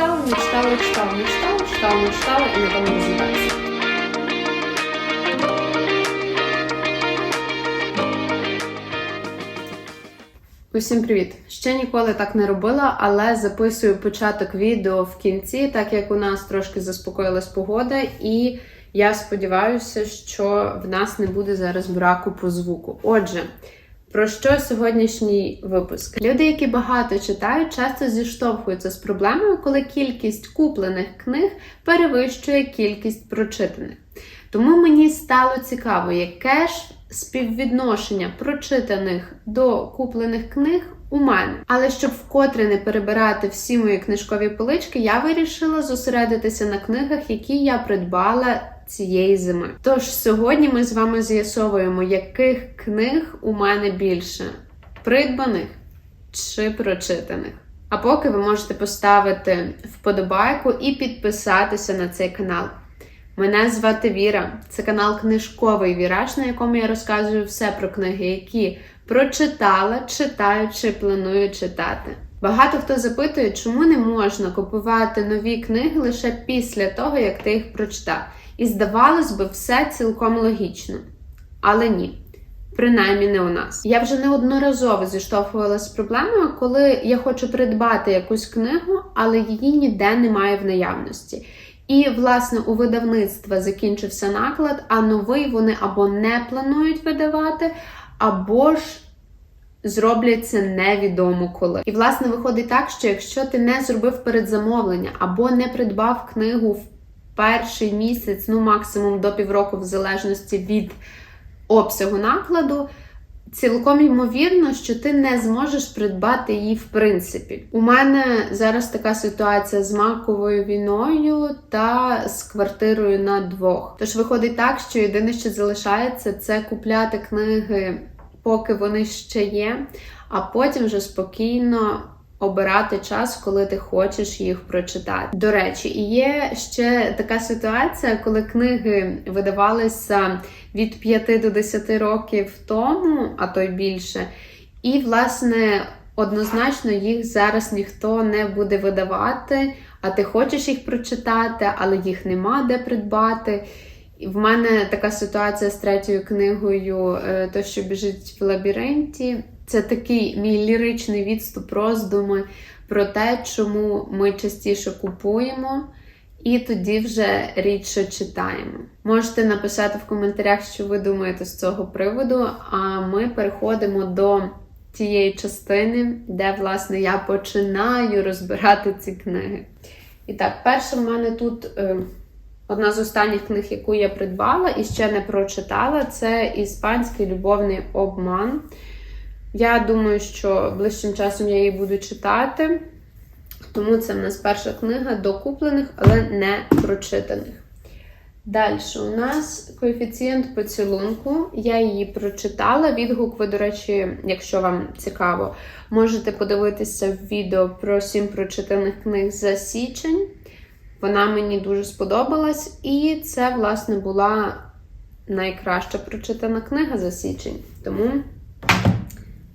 читала, не читала, читала, не читала і на результаті. Усім привіт! Ще ніколи так не робила, але записую початок відео в кінці, так як у нас трошки заспокоїлась погода, і я сподіваюся, що в нас не буде зараз браку по звуку. Отже, про що сьогоднішній випуск? Люди, які багато читають, часто зіштовхуються з проблемою, коли кількість куплених книг перевищує кількість прочитаних. Тому мені стало цікаво, яке ж співвідношення прочитаних до куплених книг у мене. Але щоб вкотре не перебирати всі мої книжкові полички, я вирішила зосередитися на книгах, які я придбала цієї зими. Тож сьогодні ми з вами з'ясовуємо, яких книг у мене більше придбаних чи прочитаних. А поки ви можете поставити вподобайку і підписатися на цей канал. Мене звати Віра. Це канал Книжковий Віраж, на якому я розказую все про книги, які прочитала, читаю чи планую читати. Багато хто запитує, чому не можна купувати нові книги лише після того, як ти їх прочитав. І здавалось би, все цілком логічно. Але ні. Принаймні не у нас. Я вже неодноразово зіштовхувалася з проблемою, коли я хочу придбати якусь книгу, але її ніде немає в наявності. І, власне, у видавництва закінчився наклад, а новий вони або не планують видавати, або ж зроблять це невідомо коли. І, власне, виходить так, що якщо ти не зробив передзамовлення або не придбав книгу в перший місяць, ну максимум до півроку, в залежності від обсягу накладу. Цілком ймовірно, що ти не зможеш придбати її в принципі. У мене зараз така ситуація з маковою війною та з квартирою на двох. Тож виходить так, що єдине, що залишається, це купляти книги, поки вони ще є, а потім вже спокійно. Обирати час, коли ти хочеш їх прочитати. До речі, і є ще така ситуація, коли книги видавалися від 5 до 10 років тому, а то й більше. І, власне, однозначно їх зараз ніхто не буде видавати, а ти хочеш їх прочитати, але їх нема де придбати. В мене така ситуація з третьою книгою е, То, що біжить в лабіринті. Це такий мій ліричний відступ, роздуми про те, чому ми частіше купуємо, і тоді вже рідше читаємо. Можете написати в коментарях, що ви думаєте з цього приводу, а ми переходимо до тієї частини, де, власне, я починаю розбирати ці книги. І так, перше в мене тут. Одна з останніх книг, яку я придбала і ще не прочитала, це іспанський любовний обман. Я думаю, що ближчим часом я її буду читати, тому це в нас перша книга докуплених, але не прочитаних. Далі у нас коефіцієнт поцілунку. Я її прочитала. Відгук, ви, до речі, якщо вам цікаво, можете подивитися відео про сім прочитаних книг за січень. Вона мені дуже сподобалась, і це, власне, була найкраща прочитана книга за січень. Тому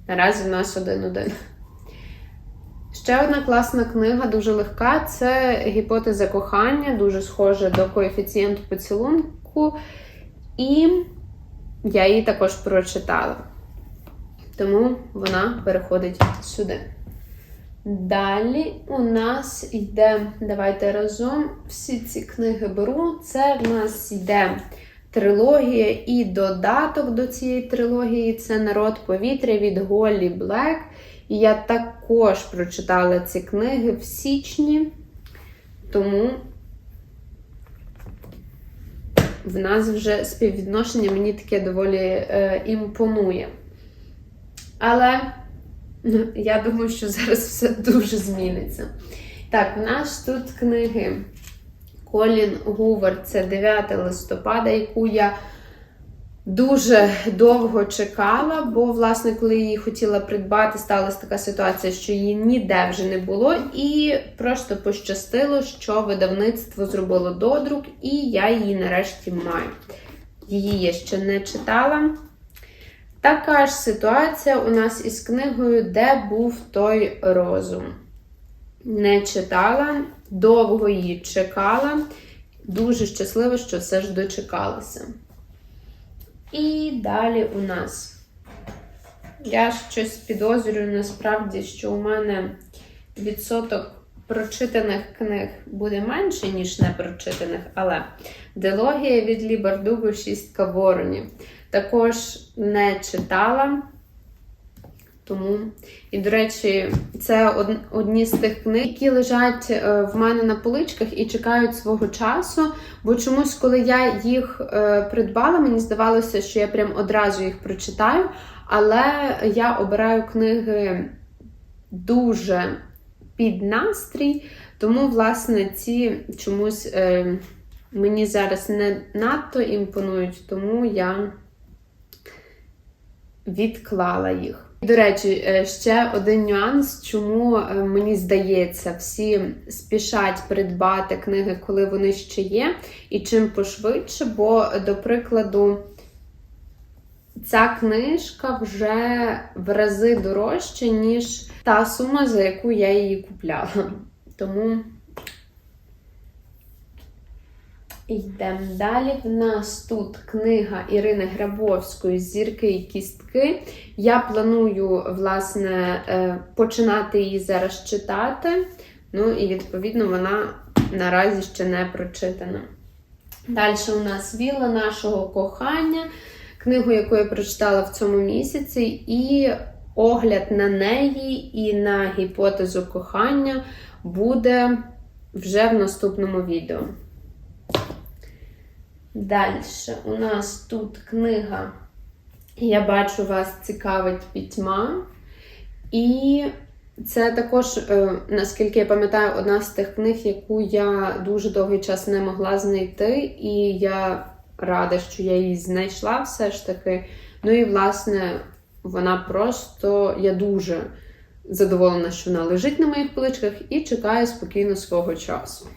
наразі в нас один-один. Ще одна класна книга, дуже легка це гіпотеза кохання, дуже схожа до коефіцієнту поцілунку. І я її також прочитала. Тому вона переходить сюди. Далі у нас йде, давайте разом всі ці книги беру. Це в нас йде трилогія і додаток до цієї трилогії це народ повітря від Голлі Блек. І я також прочитала ці книги в січні, тому в нас вже співвідношення мені таке доволі е, імпонує. Але. Я думаю, що зараз все дуже зміниться. Так, у нас тут книги Колін Гувер, це 9 листопада, яку я дуже довго чекала, бо, власне, коли її хотіла придбати, сталася така ситуація, що її ніде вже не було. І просто пощастило, що видавництво зробило додрук, і я її нарешті маю. Її я ще не читала. Така ж ситуація у нас із книгою, де був той розум. Не читала, довго її чекала. Дуже щаслива, що все ж дочекалася. І далі у нас. Я щось підозрюю насправді, що у мене відсоток прочитаних книг буде менше, ніж непрочитаних, але дилогія від Лібардугу шістка воронів. Також не читала. Тому, і, до речі, це одні з тих книг, які лежать е, в мене на поличках і чекають свого часу. Бо чомусь, коли я їх е, придбала, мені здавалося, що я прям одразу їх прочитаю. Але я обираю книги дуже під настрій, тому, власне, ці чомусь е, мені зараз не надто імпонують, тому я відклала їх. До речі, е, ще один нюанс, чому е, мені здається, всі спішать придбати книги, коли вони ще є, і чим пошвидше, бо, до прикладу, ця книжка вже в рази дорожча, ніж та сума, за яку я її купляла. Тому йдемо далі. В нас тут книга Ірини Грабовської Зірки і кістки. Я планую, власне, е, починати її зараз читати. Ну і відповідно вона наразі ще не прочитана. Далі у нас Віла нашого кохання, книгу, яку я прочитала в цьому місяці, і огляд на неї і на гіпотезу кохання буде вже в наступному відео. Далі у нас тут книга Я бачу, вас цікавить пітьма. І це також, е, наскільки я пам'ятаю, одна з тих книг, яку я дуже довгий час не могла знайти, і я рада, що я її знайшла все ж таки. Ну і, власне, вона просто, я дуже задоволена, що вона лежить на моїх поличках і чекає спокійно свого часу.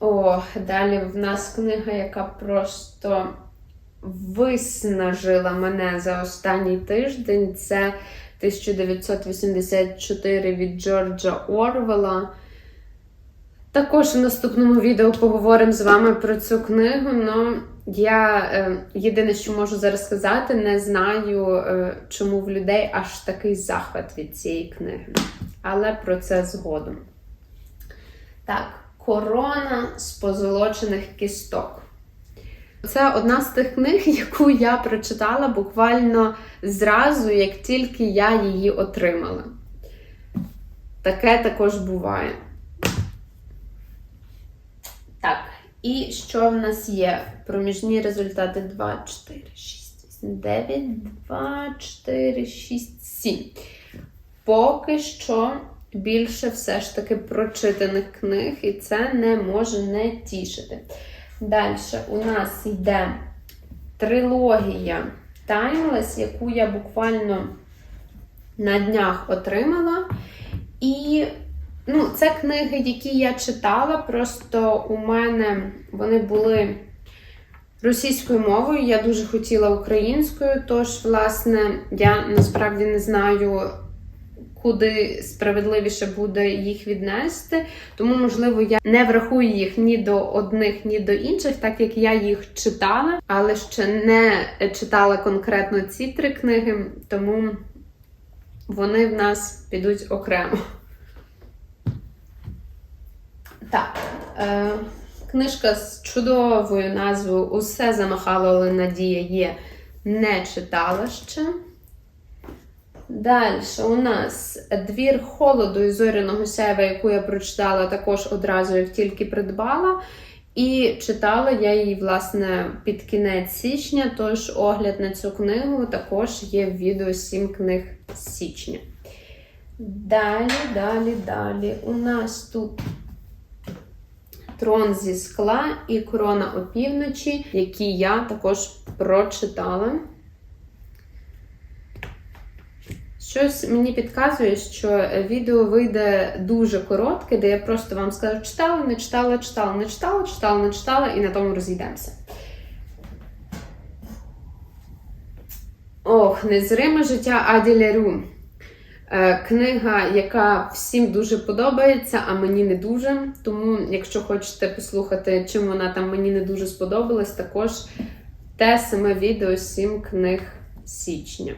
О, далі в нас книга, яка просто виснажила мене за останній тиждень. Це 1984 від Джорджа Орвела. Також в наступному відео поговоримо з вами про цю книгу. Ну, я е, єдине, що можу зараз сказати, не знаю, е, чому в людей аж такий захват від цієї книги. Але про це згодом. Так, корона з позолочених кісток. Це одна з тих книг, яку я прочитала буквально зразу, як тільки я її отримала. Таке також буває. Так, і що в нас є? Проміжні результати 2, 4, 6, 8, 9, 2, 4, 6, 7. Поки що більше все ж таки прочитаних книг, і це не може не тішити. Далі у нас йде трилогія Timeless, яку я буквально на днях отримала. І ну, це книги, які я читала, просто у мене вони були російською мовою. Я дуже хотіла українською, тож, власне, я насправді не знаю куди справедливіше буде їх віднести. Тому, можливо, я не врахую їх ні до одних, ні до інших, так як я їх читала, але ще не читала конкретно ці три книги, тому вони в нас підуть окремо. Так. Е, Книжка з чудовою назвою Усе замахало, але надія є. Не читала ще. Далі у нас двір холоду і зоряного сяйва, яку я прочитала також одразу, як тільки придбала. І читала я її, власне, під кінець січня, тож огляд на цю книгу також є в відео 7 книг з січня. Далі, далі, далі. У нас тут трон зі скла і корона опівночі, які я також прочитала. Щось мені підказує, що відео вийде дуже коротке, де я просто вам скажу, читала, не читала, читала, не читала, читала, не читала, і на тому розійдемося. Ох, незриме життя Аді Ляру. Е, Книга, яка всім дуже подобається, а мені не дуже. Тому, якщо хочете послухати, чим вона там мені не дуже сподобалась, також те саме відео 7 книг січня.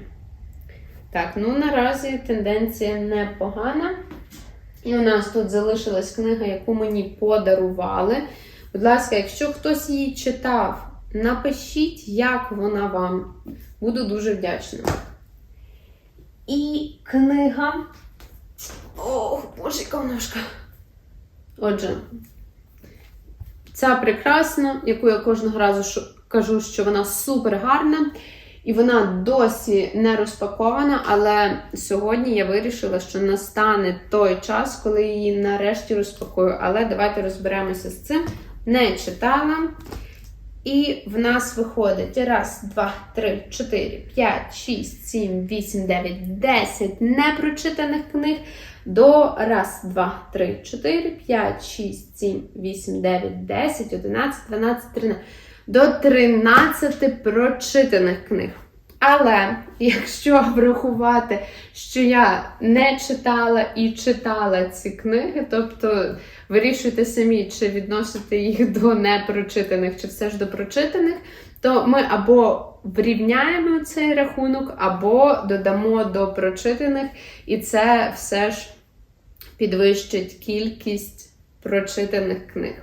Так, ну наразі тенденція непогана. І у нас тут залишилась книга, яку мені подарували. Будь ласка, якщо хтось її читав, напишіть, як вона вам. Буду дуже вдячна. І книга. Ох, боже, ножка. Отже, ця прекрасна, яку я кожного разу кажу, що вона супер гарна. І вона досі не розпакована, але сьогодні я вирішила, що настане той час, коли її нарешті розпакую. Але давайте розберемося з цим. Не читала. І в нас виходить раз, два, три, чотири, п'ять, шість, сім, вісім, дев'ять, десять непрочитаних книг. До раз, два, три, чотири, п'ять, шість, сім, вісім, дев'ять, десять, одинадцять, дванадцять, тринадцять. До 13 прочитаних книг. Але якщо врахувати, що я не читала і читала ці книги, тобто вирішуйте самі, чи відносити їх до непрочитаних, чи все ж до прочитаних, то ми або врівняємо цей рахунок, або додамо до прочитаних, і це все ж підвищить кількість прочитаних книг.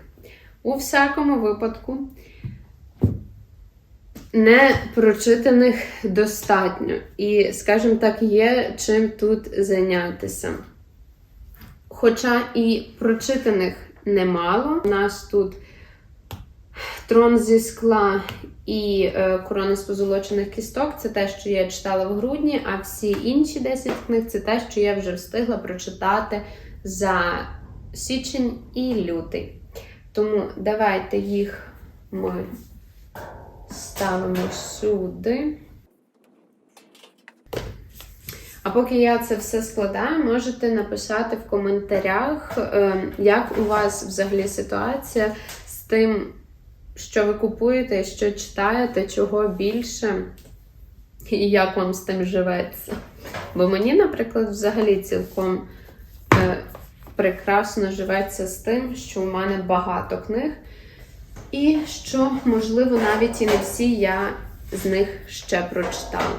У всякому випадку. Непрочитаних достатньо. І, скажімо так, є чим тут зайнятися. Хоча і прочитаних немало. У нас тут трон зі скла і е, корона з позолочених кісток це те, що я читала в грудні, а всі інші 10 книг це те, що я вже встигла прочитати за січень і лютий. Тому давайте їх ми ставимо сюди. А поки я це все складаю, можете написати в коментарях, е, як у вас взагалі ситуація з тим, що ви купуєте, що читаєте, чого більше, і як вам з тим живеться. Бо мені, наприклад, взагалі цілком е, прекрасно живеться з тим, що у мене багато книг. І що, можливо, навіть і не всі я з них ще прочитала.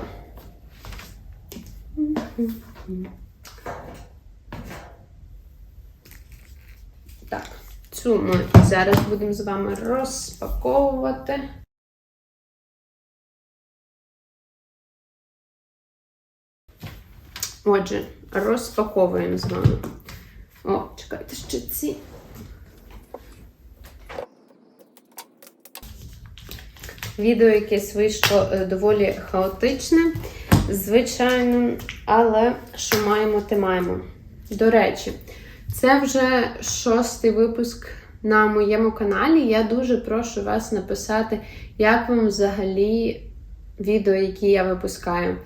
Так, цю ми зараз будемо з вами розпаковувати. Отже, розпаковуємо з вами. О, чекайте, ще ці. Відео якесь вийшло е, доволі хаотичне, звичайно, але що маємо, те маємо. До речі, це вже шостий випуск на моєму каналі. Я дуже прошу вас написати, як вам взагалі відео, які я випускаю.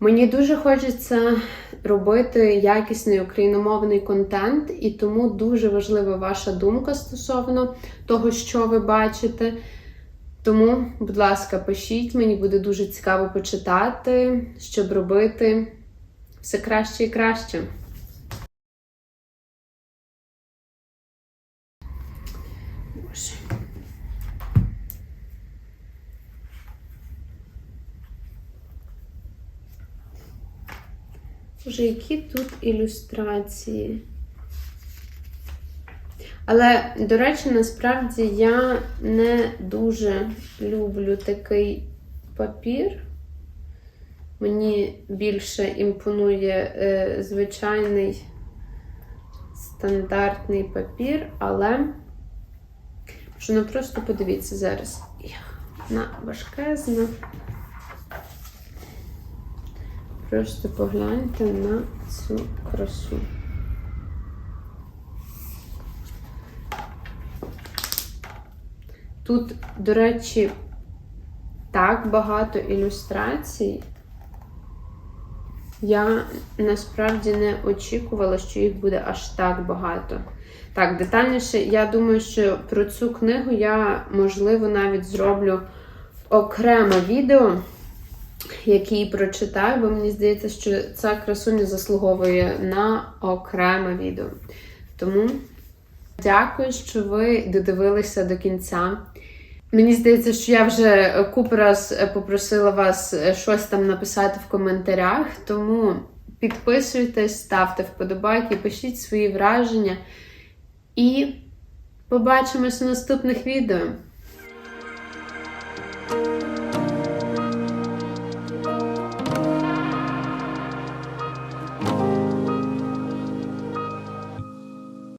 Мені дуже хочеться робити якісний україномовний контент, і тому дуже важлива ваша думка стосовно того, що ви бачите. Тому, будь ласка, пишіть, мені буде дуже цікаво почитати, щоб робити все краще і краще. Боже. Які тут ілюстрації. Але, до речі, насправді я не дуже люблю такий папір. Мені більше імпонує е, звичайний стандартний папір, але що ну просто подивіться зараз. Вона важкезна. Просто погляньте на цю красу. Тут, до речі, так багато ілюстрацій. Я насправді не очікувала, що їх буде аж так багато. Так, детальніше, я думаю, що про цю книгу я, можливо, навіть зроблю окреме відео. який прочитаю, бо мені здається, що ця красуня заслуговує на окреме відео. Тому дякую, що ви додивилися до кінця. Мені здається, що я вже купу раз попросила вас щось там написати в коментарях, тому підписуйтесь, ставте вподобайки, пишіть свої враження. І побачимось у наступних відео.